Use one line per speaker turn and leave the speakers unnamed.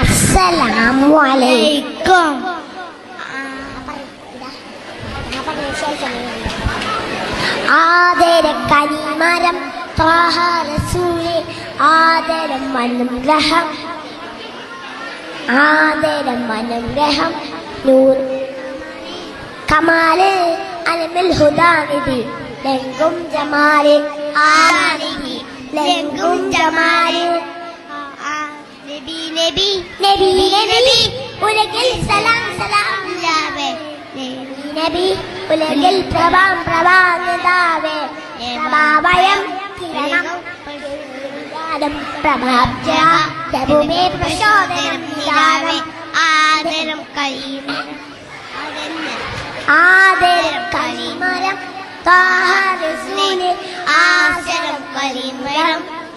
അസ്സലാമു അലൈക്കും. ആദര കനിമരം ത്വാഹാരസൂലെ ആദരം മനുഗ്രഹം ആദരം മനുഗ്രഹം നൂർ കമാൽ അലമിൽ ഹുദാനിധി ലങ്കും ജമാൽ ആരാനിധി ലങ്കും ജമാൽ
നബി നബി
നബി നബി ഉലകിൽ സലാം സലാം.
ലാവേ
നബി ഉലകിൽ പ്രഭാം പ്രഭാനിതാവേ പ്രഭാവയം കിരണം. പ്രഭാബ്ജ പ്രഭുമേ പ്രചോദനം നിദാനം
ആദരം കരീം
ആദരം കളിമരം താഹരസൂലെ
ആദരം കരീമരം